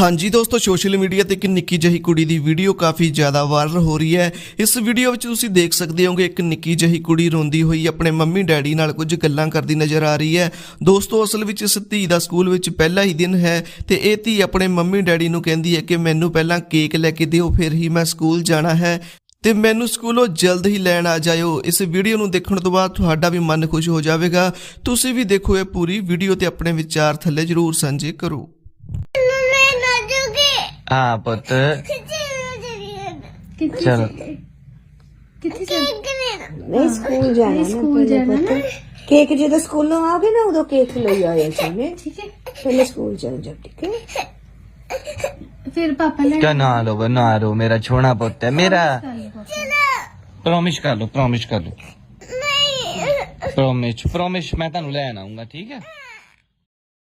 ਹਾਂਜੀ ਦੋਸਤੋ, social media ਤੇ ਇੱਕ ਨਿੱਕੀ ਜਿਹੀ ਕੁੜੀ ਦੀ ਵੀਡੀਓ ਕਾਫੀ ਜ਼ਿਆਦਾ ਵਾਇਰਲ ਹੋ ਰਹੀ ਹੈ। ਇਸ ਵੀਡੀਓ ਵਿੱਚ ਤੁਸੀਂ ਦੇਖ ਸਕਦੇ ਹੋਗੇ, ਇੱਕ ਨਿੱਕੀ ਜਿਹੀ ਕੁੜੀ ਰੋਂਦੀ ਹੋਈ ਆਪਣੇ ਮੰਮੀ ਡੈਡੀ ਨਾਲ ਕੁਝ ਗੱਲਾਂ ਕਰਦੀ ਨਜ਼ਰ ਆ ਰਹੀ ਹੈ। ਦੋਸਤੋ, ਅਸਲ ਵਿੱਚ ਇਸ ਧੀ ਦਾ ਸਕੂਲ ਵਿੱਚ ਪਹਿਲਾ ਹੀ ਦਿਨ ਹੈ ਤੇ ਇਹ ਧੀ ਆਪਣੇ ਮੰਮੀ ਡੈਡੀ ਨੂੰ ਕਹਿੰਦੀ ਹੈ ਕਿ ਮੈਨੂੰ ਪਹਿਲਾਂ ਕੇਕ ਲੈ ਕੇ ਦਿਓ, ਫਿਰ ਹੀ ਮੈਂ ਸਕੂਲ ਜਾਣਾ ਹੈ। ਤੇ ਮੈਨੂੰ ਸਕੂਲੋਂ ਜਲਦ ਹੀ ਲੈਣ ਆ ਜਾਇਓ। ਇਸ ਵੀਡੀਓ ਨੂੰ ਦੇਖਣ ਤੋਂ ਬਾਅਦ ਤੁਹਾਡਾ ਵੀ ਮਨ ਖੁਸ਼ ਹੋ ਜਾਵੇਗਾ। ਤੁਸੀਂ ਵੀ ਦੇਖੋ ਇਹ ਪੂਰੀ ਵੀਡੀਓ ਤੇ ਆਪਣੇ ਵਿਚਾਰ ਥੱਲੇ ਜ਼ਰੂਰ ਸਾਂਝੇ ਕਰੋ। ਹਾਂ ਪੁੱਤ ਕਿੱਥੇ ਚਲੋ ਕਿੱਥੇ ਨਹੀਂ ਸਕੂਲ ਜਾਣਾ ਨਾ ਸਕੂਲ ਜਾਣਾ ਨਾ ਕੇਕ ਜਦੋਂ ਸਕੂਲੋਂ ਆਓਗੇ ਨਾ ਉਦੋਂ ਕੇਕ ਲਈ ਆਇਆ ਸੀ ਠੀਕ ਹੈ ਪਹਿਲੇ ਸਕੂਲ ਚਲ ਜਾ ਠੀਕ ਹੈ ਫਿਰ ਪਾਪਾ ਲੈ ਕਿਆ ਨਾ ਲੋ ਨਾ ਰੋ ਮੇਰਾ ਛੋਣਾ ਪੁੱਤ ਹੈ ਮੇਰਾ ਪ੍ਰੋਮਿਸ ਕਰ ਲੋ ਪ੍ਰੋਮਿਸ ਕਰ ਲੋ ਨਹੀਂ ਪ੍ਰੋਮਿਸ ਪ੍ਰੋਮਿਸ ਮੈਂ ਤੁਹਾਨੂੰ ਲੈਣ ਆਉਂਗਾ ਠੀਕ ਹੈ